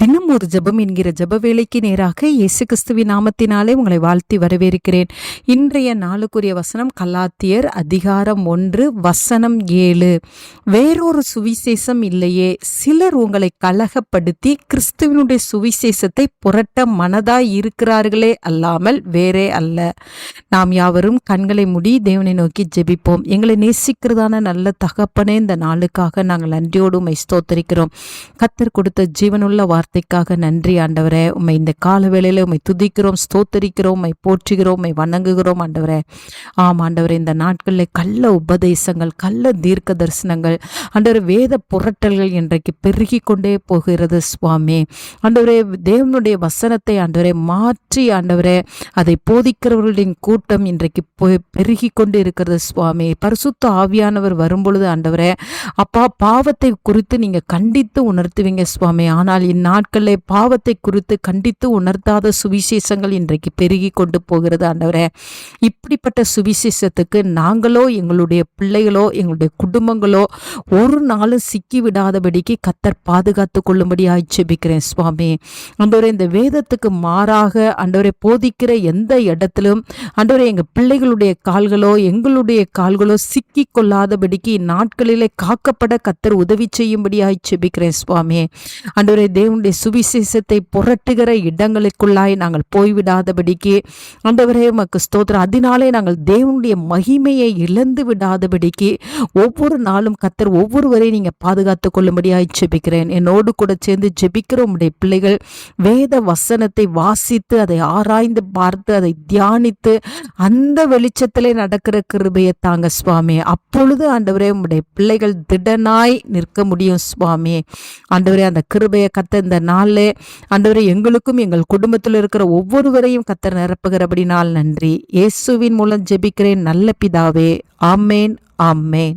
தினம் ஒரு ஜெபம் என்கிற ஜெப வேலைக்கு நேராக இயேசு கிறிஸ்துவின் நாமத்தினாலே உங்களை வாழ்த்தி வரவேற்கிறேன். இன்றைய நாளுக்குரிய வசனம் கலாத்தியர் அதிகாரம் ஒன்று வசனம் ஏழு. வேறொரு சுவிசேஷம் இல்லையே சிலர் உங்களை கலகப்படுத்தி கிறிஸ்துவனுடைய சுவிசேஷத்தை புரட்ட மனதாய் இருக்கிறார்களே அல்லாமல் வேறே அல்ல. நாம் யாவரும் கண்களை முடி தேவனை நோக்கி ஜெபிப்போம். எங்களை நேசிக்கிறதான நல்ல தகப்பனே இந்த நாளுக்காக நாங்கள் நன்றியோடு உமை ஸ்தோத்தரிக்கிறோம். கத்தர் கொடுத்த ஜீவனுள்ள வார்த்தைக்காக நன்றி ஆண்டவரே. உம்மை இந்த கால வேளையில் உம்மை துதிக்கிறோம் ஸ்தோத்தரிக்கிறோம் உம்மை போற்றுகிறோம் உம்மை வணங்குகிறோம் ஆண்டவரே. ஆம் ஆண்டவரே இந்த நாட்களில் கள்ள உபதேசங்கள் கள்ள தீர்க்க தரிசனங்கள் ஆண்டவரே வேத புரட்டல்கள் இன்றைக்கு பெருகி கொண்டே போகிறது சுவாமி. ஆண்டவரே தேவனுடைய வசனத்தை ஆண்டவரே மாற்றி ஆண்டவரே அதை போதிக்கிறவர்களின் கூட்டம் இன்றைக்கு போய் பெருகி கொண்டு இருக்கிறது சுவாமி. பரிசுத்த ஆவியானவர் வரும்பொழுது ஆண்டவரே அப்பா பாவத்தை குறித்து நீங்க கண்டித்து உணர்த்துவீங்க சுவாமி. ஆனால் நாட்களில் பாவத்தை குறித்து கண்டித்து உணர்த்தாத சுவிசேஷங்கள் இன்றைக்கு பெருகி கொண்டு போகிறது ஆண்டவரே. இப்படிப்பட்ட சுவிசேஷத்துக்கு நாங்களோ எங்களுடைய பிள்ளைகளோ எங்களுடைய குடும்பங்களோ ஒரு நாளும் சிக்கி விடாதபடிக்கு கத்தர் பாதுகாத்து கொள்ளும்படி ஆட்சேபிக்கிறேன் சுவாமி. ஆண்டவரே இந்த வேதத்துக்கு மாறாக ஆண்டவரை போதிக்கிற எந்த இடத்திலும் ஆண்டவரே எங்கள் பிள்ளைகளுடைய கால்களோ எங்களுடைய கால்களோ சிக்கி கொள்ளாதபடிக்கு இந்நாட்களிலே காக்கப்பட கத்தர் உதவி செய்யும்படியாய் செபிக்கிறேன் சுவாமி. ஆண்டவரே உம்முடைய சுவிசேஷத்தை புரட்டுகிற இடங்களுக்குள்ளாய் நாங்கள் போய்விடாதபடிக்கு ஆண்டவரே உமக்கு ஸ்தோத்திரம். அதனாலே நாங்கள் தேவனுடைய மகிமையை இழந்து விடாதபடிக்கு ஒவ்வொரு நாளும் கத்தர் ஒவ்வொருவரையும் நீங்கள் பாதுகாத்து கொள்ளும்படியாய் ஜெபிக்கிறேன். என்னோடு கூட சேர்ந்து ஜெபிக்கிற உம்முடைய பிள்ளைகள் வேத வசனத்தை வாசித்து அதை ஆராய்ந்து பார்த்து அதை தியானித்து அந்த வெளிச்சத்திலே நடக்கிற கிருபையை தாங்க சுவாமி. அப்பொழுது ஆண்டவரே உம்முடைய பிள்ளைகள் திடனாய் நிற்க முடியும் சுவாமி. ஆண்டவரே அந்த கிருபையை கத்த இந்த நாளில் ஆண்டவரே எங்களுக்கும் எங்கள் குடும்பத்தில் இருக்கிற ஒவ்வொருவரையும் கத்தர் நிரப்புகிறபடி நாள் நன்றி. இயேசுவின் மூலம் ஜெபிக்கிறேன். நல்ல பிதாவே. ஆமேன் ஆமேன்.